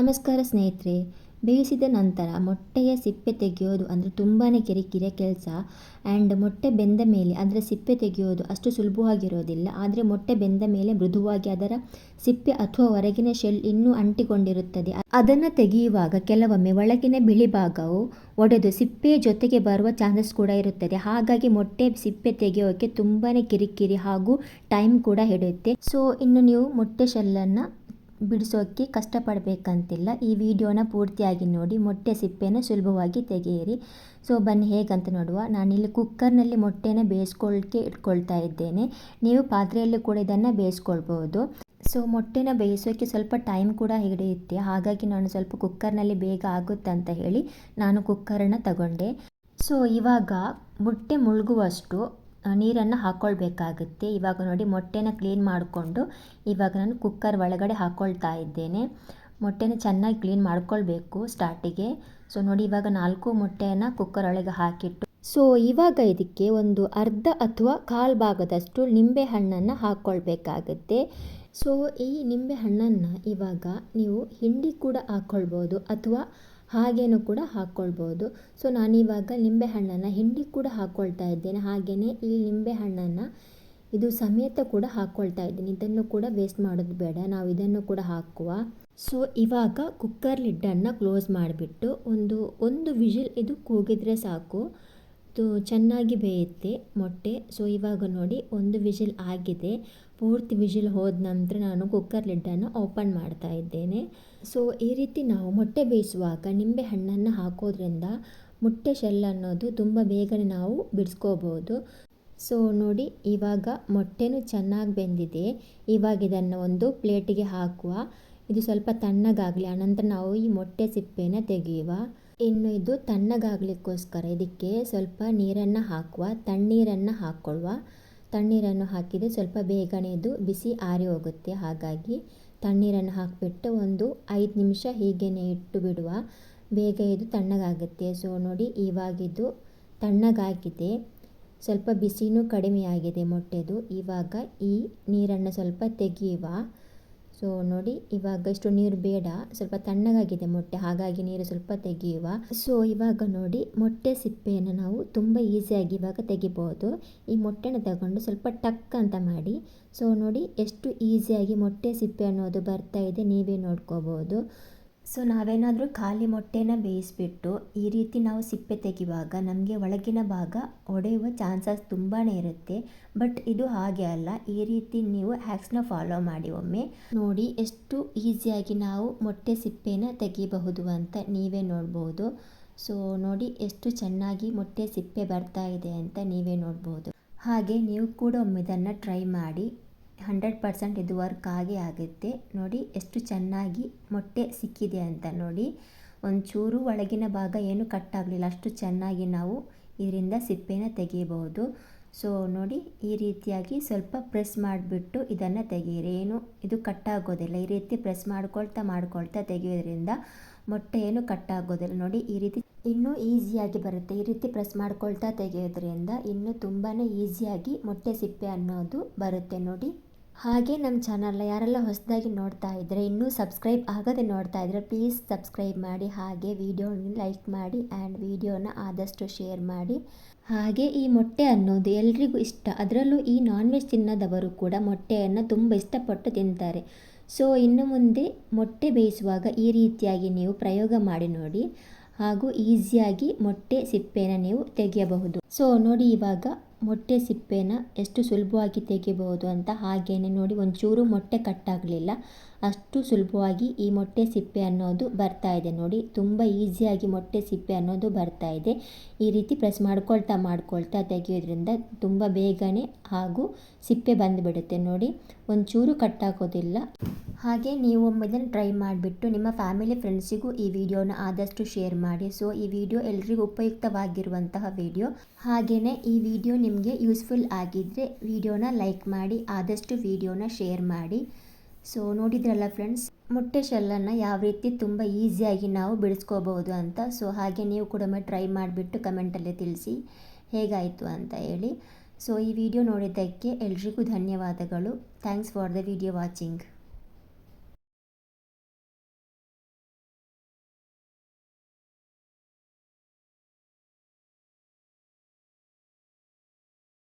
ನಮಸ್ಕಾರ ಸ್ನೇಹಿತರೆ. ಬೇಯಿಸಿದ ನಂತರ ಮೊಟ್ಟೆಯ ಸಿಪ್ಪೆ ತೆಗೆಯೋದು ಅಂದರೆ ತುಂಬಾ ಕಿರಿಕಿರಿಯ ಕೆಲಸ. ಆ್ಯಂಡ್ ಮೊಟ್ಟೆ ಬೆಂದ ಮೇಲೆ ಅದರ ಸಿಪ್ಪೆ ತೆಗೆಯೋದು ಅಷ್ಟು ಸುಲಭವಾಗಿರೋದಿಲ್ಲ. ಆದರೆ ಮೊಟ್ಟೆ ಬೆಂದ ಮೇಲೆ ಮೃದುವಾಗಿ ಅದರ ಸಿಪ್ಪೆ ಅಥವಾ ಹೊರಗಿನ ಶೆಲ್ ಇನ್ನೂ ಅಂಟಿಕೊಂಡಿರುತ್ತದೆ. ಅದನ್ನು ತೆಗೆಯುವಾಗ ಕೆಲವೊಮ್ಮೆ ಒಳಗಿನ ಬಿಳಿ ಭಾಗವು ಒಡೆದು ಸಿಪ್ಪೆಯ ಜೊತೆಗೆ ಬರುವ ಚಾನ್ಸಸ್ ಕೂಡ ಇರುತ್ತದೆ. ಹಾಗಾಗಿ ಮೊಟ್ಟೆ ಸಿಪ್ಪೆ ತೆಗೆಯೋಕೆ ತುಂಬಾ ಕಿರಿಕಿರಿ ಹಾಗೂ ಟೈಮ್ ಕೂಡ ಹಿಡಿಯುತ್ತೆ. ಸೊ ಇನ್ನು ನೀವು ಮೊಟ್ಟೆ ಶೆಲ್ಲನ್ನು ಬಿಡಿಸೋಕ್ಕೆ ಕಷ್ಟಪಡಬೇಕಂತಿಲ್ಲ. ಈ ವಿಡಿಯೋನ ಪೂರ್ತಿಯಾಗಿ ನೋಡಿ, ಮೊಟ್ಟೆ ಸಿಪ್ಪೆನ ಸುಲಭವಾಗಿ ತೆಗೆಯಿರಿ. ಸೊ, ಬನ್ನಿ ಹೇಗಂತ ನೋಡುವ. ನಾನಿಲ್ಲಿ ಕುಕ್ಕರ್ನಲ್ಲಿ ಮೊಟ್ಟೆನ ಬೇಯಿಸ್ಕೊಳ್ಳಿಕ್ಕೆ ಇಟ್ಕೊಳ್ತಾ ಇದ್ದೇನೆ. ನೀವು ಪಾತ್ರೆಯಲ್ಲಿ ಕೂಡ ಇದನ್ನು ಬೇಯಿಸ್ಕೊಳ್ಬೋದು. ಸೊ, ಮೊಟ್ಟೆನ ಬೇಯಿಸೋಕ್ಕೆ ಸ್ವಲ್ಪ ಟೈಮ್ ಕೂಡ ಹಿಡಿಯುತ್ತೆ. ಹಾಗಾಗಿ ನಾನು ಸ್ವಲ್ಪ ಕುಕ್ಕರ್ನಲ್ಲಿ ಬೇಗ ಆಗುತ್ತೆ ಅಂತ ಹೇಳಿ ನಾನು ಕುಕ್ಕರನ್ನು ತಗೊಂಡೆ. ಸೊ, ಇವಾಗ ಮೊಟ್ಟೆ ಮುಳುಗುವಷ್ಟು ನೀರನ್ನು ಹಾಕ್ಕೊಳ್ಬೇಕಾಗುತ್ತೆ ಇವಾಗ ನೋಡಿ ಮೊಟ್ಟೆನ ಕ್ಲೀನ್ ಮಾಡಿಕೊಂಡು ಇವಾಗ ನಾನು ಕುಕ್ಕರ್ ಒಳಗಡೆ ಹಾಕ್ಕೊಳ್ತಾ ಇದ್ದೇನೆ. ಮೊಟ್ಟೆನ ಚೆನ್ನಾಗಿ ಕ್ಲೀನ್ ಮಾಡ್ಕೊಳ್ಬೇಕು ಸ್ಟಾರ್ಟಿಗೆ ಸೊ ನೋಡಿ ಇವಾಗ ನಾಲ್ಕು ಮೊಟ್ಟೆಯನ್ನು ಕುಕ್ಕರ್ ಒಳಗೆ ಹಾಕಿಟ್ಟು ಸೊ ಇವಾಗ ಇದಕ್ಕೆ ಒಂದು ಅರ್ಧ ಅಥವಾ ಕಾಲು ಭಾಗದಷ್ಟು ನಿಂಬೆ ಹಣ್ಣನ್ನು ಹಾಕ್ಕೊಳ್ಬೇಕಾಗುತ್ತೆ ಸೊ ಈ ನಿಂಬೆ ಹಣ್ಣನ್ನು ಇವಾಗ ನೀವು ಹಿಂಡಿ ಕೂಡ ಹಾಕ್ಕೊಳ್ಬೋದು ಅಥವಾ ಹಾಗೇನೂ ಕೂಡ ಹಾಕ್ಕೊಳ್ಬೋದು ಸೊ ನಾನಿವಾಗ ಹಣ್ಣನ್ನು ಹಿಂಡಿ ಕೂಡ ಹಾಕ್ಕೊಳ್ತಾ ಇದ್ದೇನೆ. ಹಾಗೆಯೇ ಈ ನಿಂಬೆ ಹಣ್ಣನ್ನು ಇದು ಸಮೇತ ಕೂಡ ಹಾಕ್ಕೊಳ್ತಾ ಇದ್ದೀನಿ. ಇದನ್ನು ಕೂಡ ವೇಸ್ಟ್ ಮಾಡೋದು ಬೇಡ. ನಾವು ಇದನ್ನು ಕೂಡ ಹಾಕುವ. ಸೊ ಇವಾಗ ಕುಕ್ಕರ್ ಲಿಡ್ಡನ್ನು ಕ್ಲೋಸ್ ಮಾಡಿಬಿಟ್ಟು ಒಂದು ಒಂದು ವಿಜಿಲ್ ಇದು ಕೂಗಿದರೆ ಸಾಕು. ಚೆನ್ನಾಗಿ ಬೇಯುತ್ತೆ ಮೊಟ್ಟೆ. ಸೊ ಇವಾಗ ನೋಡಿ ಒಂದು ವಿಜಿಲ್ ಆಗಿದೆ. ಪೂರ್ತಿ ವಿಜಿಲ್ ಹೋದ ನಂತರ ನಾನು ಕುಕ್ಕರ್ ಲಿಡ್ಡನ್ನು ಓಪನ್ ಮಾಡ್ತಾ ಇದ್ದೇನೆ. ಸೊ ಈ ರೀತಿ ನಾವು ಮೊಟ್ಟೆ ಬೇಯಿಸುವಾಗ ನಿಂಬೆ ಹಣ್ಣನ್ನು ಹಾಕೋದ್ರಿಂದ ಮೊಟ್ಟೆ ಶೆಲ್ ಅನ್ನೋದು ತುಂಬ ಬೇಗನೆ ನಾವು ಬಿಡಿಸ್ಕೋಬೋದು. ಸೊ ನೋಡಿ ಇವಾಗ ಮೊಟ್ಟೆನೂ ಚೆನ್ನಾಗಿ ಬೆಂದಿದೆ. ಇವಾಗ ಇದನ್ನು ಒಂದು ಪ್ಲೇಟಿಗೆ ಹಾಕುವ. ಇದು ಸ್ವಲ್ಪ ತಣ್ಣಗಾಗಲಿ, ಆನಂತರ ನಾವು ಈ ಮೊಟ್ಟೆ ಸಿಪ್ಪೆನ ತೆಗೆಯುವ. ಇನ್ನು ಇದು ತಣ್ಣಗಾಗಲಿಕ್ಕೋಸ್ಕರ. ಇದಕ್ಕೆ ಸ್ವಲ್ಪ ನೀರನ್ನು ಹಾಕುವ, ತಣ್ಣೀರನ್ನು ಹಾಕ್ಕೊಳ್ಳುವ ತಣ್ಣೀರನ್ನು ಹಾಕಿದರೆ ಸ್ವಲ್ಪ ಬೇಗನೆ ಇದು ಬಿಸಿ ಆರಿ ಹೋಗುತ್ತೆ. ಹಾಗಾಗಿ ತಣ್ಣೀರನ್ನು ಹಾಕಿಬಿಟ್ಟು ಒಂದು ಐದು ನಿಮಿಷ ಹೀಗೇನೆ ಇಟ್ಟು ಬಿಡುವ. ಬೇಗ ಇದು ತಣ್ಣಗಾಗುತ್ತೆ. ಸೊ, ನೋಡಿ ಇವಾಗಿದು ತಣ್ಣಗಾಗಿದೆ. ಸ್ವಲ್ಪ ಬಿಸಿನೂ ಕಡಿಮೆಯಾಗಿದೆ ಮೊಟ್ಟೆದು. ಇವಾಗ ಈ ನೀರನ್ನು ಸ್ವಲ್ಪ ತೆಗೆಯುವ. ಸೊ ನೋಡಿ, ಇವಾಗ ಇಷ್ಟು ನೀರು ಬೇಡ, ಸ್ವಲ್ಪ ತಣ್ಣಗಾಗಿದೆ ಮೊಟ್ಟೆ, ಹಾಗಾಗಿ ನೀರು ಸ್ವಲ್ಪ ತೆಗೆಯುವ. ಸೊ ಇವಾಗ ನೋಡಿ, ಮೊಟ್ಟೆ ಸಿಪ್ಪೆಯನ್ನು ನಾವು ತುಂಬ ಈಸಿಯಾಗಿ ಇವಾಗ ತೆಗಿಬೋದು. ಈ ಮೊಟ್ಟೆನ ತಗೊಂಡು ಸ್ವಲ್ಪ ಟಕ್ ಅಂತ ಮಾಡಿ. ಸೊ ನೋಡಿ, ಎಷ್ಟು ಈಸಿಯಾಗಿ ಮೊಟ್ಟೆ ಸಿಪ್ಪೆ ಅನ್ನೋದು ಬರ್ತಾ ಇದೆ, ನೀವೇ ನೋಡ್ಕೋಬೋದು. ಸೊ ನಾವೇನಾದರೂ ಖಾಲಿ ಮೊಟ್ಟೆನ ಬೇಯಿಸಿಬಿಟ್ಟು ಈ ರೀತಿ ನಾವು ಸಿಪ್ಪೆ ತೆಗೆಯುವಾಗ ನಮಗೆ ಒಳಗಿನ ಭಾಗ ಒಡೆಯುವ ಚಾನ್ಸಸ್ ತುಂಬಾ ಇರುತ್ತೆ. ಬಟ್ ಇದು ಹಾಗೆ ಅಲ್ಲ. ಈ ರೀತಿ ನೀವು ಹ್ಯಾಕ್ಸ್ನ ಫಾಲೋ ಮಾಡಿ ಒಮ್ಮೆ. ನೋಡಿ ಎಷ್ಟು ಈಸಿಯಾಗಿ ನಾವು ಮೊಟ್ಟೆ ಸಿಪ್ಪೆನ ತೆಗಿಬಹುದು ಅಂತ ನೀವೇ ನೋಡ್ಬೋದು. ಸೊ ನೋಡಿ ಎಷ್ಟು ಚೆನ್ನಾಗಿ ಮೊಟ್ಟೆ ಸಿಪ್ಪೆ ಬರ್ತಾ ಇದೆ ಅಂತ ನೀವೇ ನೋಡ್ಬೋದು. ಹಾಗೆ ನೀವು ಕೂಡ ಒಮ್ಮೆ ಇದನ್ನು ಟ್ರೈ ಮಾಡಿ. ಹಂಡ್ರೆಡ್ ಪರ್ಸೆಂಟ್ ಇದು ವರ್ಕ್ ಆಗೇ ಆಗುತ್ತೆ. ನೋಡಿ ಎಷ್ಟು ಚೆನ್ನಾಗಿ ಮೊಟ್ಟೆ ಸಿಕ್ಕಿದೆ ಅಂತ ನೋಡಿ. ಒಂಚೂರು ಒಳಗಿನ ಭಾಗ ಏನು ಕಟ್ಟಾಗಲಿಲ್ಲ ಅಷ್ಟು ಚೆನ್ನಾಗಿ ನಾವು ಇದರಿಂದ ಸಿಪ್ಪೆನ ತೆಗೆಯಬಹುದು. ಸೊ ನೋಡಿ ಈ ರೀತಿಯಾಗಿ ಸ್ವಲ್ಪ ಪ್ರೆಸ್ ಮಾಡಿಬಿಟ್ಟು ಇದನ್ನು ತೆಗೆಯಿರಿ. ಏನು, ಇದು ಕಟ್ಟಾಗೋದಿಲ್ಲ ಈ ರೀತಿ ಪ್ರೆಸ್ ಮಾಡ್ಕೊಳ್ತಾ ಮಾಡ್ಕೊಳ್ತಾ ತೆಗೆಯೋದ್ರಿಂದ ಮೊಟ್ಟೆ ಏನು ಕಟ್ಟಾಗೋದಿಲ್ಲ ನೋಡಿ ಈ ರೀತಿ ಇನ್ನೂ ಈಸಿಯಾಗಿ ಬರುತ್ತೆ. ಈ ರೀತಿ ಪ್ರೆಸ್ ಮಾಡ್ಕೊಳ್ತಾ ತೆಗೆಯೋದ್ರಿಂದ ಇನ್ನೂ ತುಂಬಾ ಈಸಿಯಾಗಿ ಮೊಟ್ಟೆ ಸಿಪ್ಪೆ ಅನ್ನೋದು ಬರುತ್ತೆ. ನೋಡಿ. ಹಾಗೆ ನಮ್ಮ ಚಾನಲ್ನ ಯಾರೆಲ್ಲ ಹೊಸದಾಗಿ ನೋಡ್ತಾ ಇದ್ದರೆ ಇನ್ನೂ ಸಬ್ಸ್ಕ್ರೈಬ್ ಆಗದೆ ನೋಡ್ತಾ ಇದ್ದರೆ ಪ್ಲೀಸ್ ಸಬ್ಸ್ಕ್ರೈಬ್ ಮಾಡಿ, ಹಾಗೆ ವೀಡಿಯೋನ ಲೈಕ್ ಮಾಡಿ ಆ್ಯಂಡ್ ವೀಡಿಯೋನ ಆದಷ್ಟು ಶೇರ್ ಮಾಡಿ. ಹಾಗೆ ಈ ಮೊಟ್ಟೆ ಅನ್ನೋದು ಎಲ್ರಿಗೂ ಇಷ್ಟ. ಅದರಲ್ಲೂ ಈ ನಾನ್ ವೆಜ್ ತಿನ್ನದವರು ಕೂಡ ಮೊಟ್ಟೆಯನ್ನು ತುಂಬ ಇಷ್ಟಪಟ್ಟು ತಿಂತಾರೆ. ಸೊ ಇನ್ನು ಮುಂದೆ ಮೊಟ್ಟೆ ಬೇಯಿಸುವಾಗ ಈ ರೀತಿಯಾಗಿ ನೀವು ಪ್ರಯೋಗ ಮಾಡಿ ನೋಡಿ. ಹಾಗೂ ಈಸಿಯಾಗಿ ಮೊಟ್ಟೆ ಸಿಪ್ಪೆನ ನೀವು ತೆಗೆಯಬಹುದು. ಸೊ ನೋಡಿ ಇವಾಗ ಮೊಟ್ಟೆ ಸಿಪ್ಪೆನ ಎಷ್ಟು ಸುಲಭವಾಗಿ ತೆಗಿಬೋದು ಅಂತ ಹಾಗೇನೆ ನೋಡಿ, ಒಂಚೂರು ಮೊಟ್ಟೆ ಕಟ್ಟಾಗಲಿಲ್ಲ. ಅಷ್ಟು ಸುಲಭವಾಗಿ ಈ ಮೊಟ್ಟೆ ಸಿಪ್ಪೆ ಅನ್ನೋದು ಬರ್ತಾ ಇದೆ ನೋಡಿ. ತುಂಬ ಈಸಿಯಾಗಿ ಮೊಟ್ಟೆ ಸಿಪ್ಪೆ ಅನ್ನೋದು ಬರ್ತಾ ಇದೆ. ಈ ರೀತಿ ಪ್ರೆಸ್ ಮಾಡ್ಕೊಳ್ತಾ ಮಾಡ್ಕೊಳ್ತಾ ತೆಗೆಯೋದ್ರಿಂದ ತುಂಬ ಬೇಗನೆ ಹಾಗೂ ಸಿಪ್ಪೆ ಬಂದುಬಿಡುತ್ತೆ ನೋಡಿ. ಒಂಚೂರು ಕಟ್ಟಾಗೋದಿಲ್ಲ. ಹಾಗೆ ನೀವು ಒಮ್ಮೆ ಇದನ್ನು ಟ್ರೈ ಮಾಡಿಬಿಟ್ಟು ನಿಮ್ಮ ಫ್ಯಾಮಿಲಿ ಫ್ರೆಂಡ್ಸಿಗೂ ಈ ವಿಡಿಯೋನ ಆದಷ್ಟು ಶೇರ್ ಮಾಡಿ. ಸೊ, ಈ ವಿಡಿಯೋ ಎಲ್ರಿಗೂ ಉಪಯುಕ್ತವಾಗಿರುವಂತಹ ವಿಡಿಯೋ. ಹಾಗೆಯೇ ಈ ವಿಡಿಯೋ ನಿಮಗೆ ಯೂಸ್ಫುಲ್ ಆಗಿದ್ದರೆ ವಿಡಿಯೋನ ಲೈಕ್ ಮಾಡಿ, ಆದಷ್ಟು ವಿಡಿಯೋನ ಶೇರ್ ಮಾಡಿ. ಸೊ ನೋಡಿದ್ರಲ್ಲ ಫ್ರೆಂಡ್ಸ್ ಮೊಟ್ಟೆ ಶೆಲ್ಲನ್ನು ಯಾವ ರೀತಿ ತುಂಬ ಈಸಿಯಾಗಿ ನಾವು ಬಿಡಿಸ್ಕೋಬಹುದು ಅಂತ. ಸೊ ಹಾಗೆ ನೀವು ಕೂಡ ಟ್ರೈ ಮಾಡಿಬಿಟ್ಟು ಕಮೆಂಟಲ್ಲೇ ತಿಳಿಸಿ ಹೇಗಾಯಿತು ಅಂತ ಹೇಳಿ. ಸೊ ಈ ವಿಡಿಯೋ ನೋಡಿದ್ದಕ್ಕೆ ಎಲ್ರಿಗೂ ಧನ್ಯವಾದಗಳು. Thanks for the video watching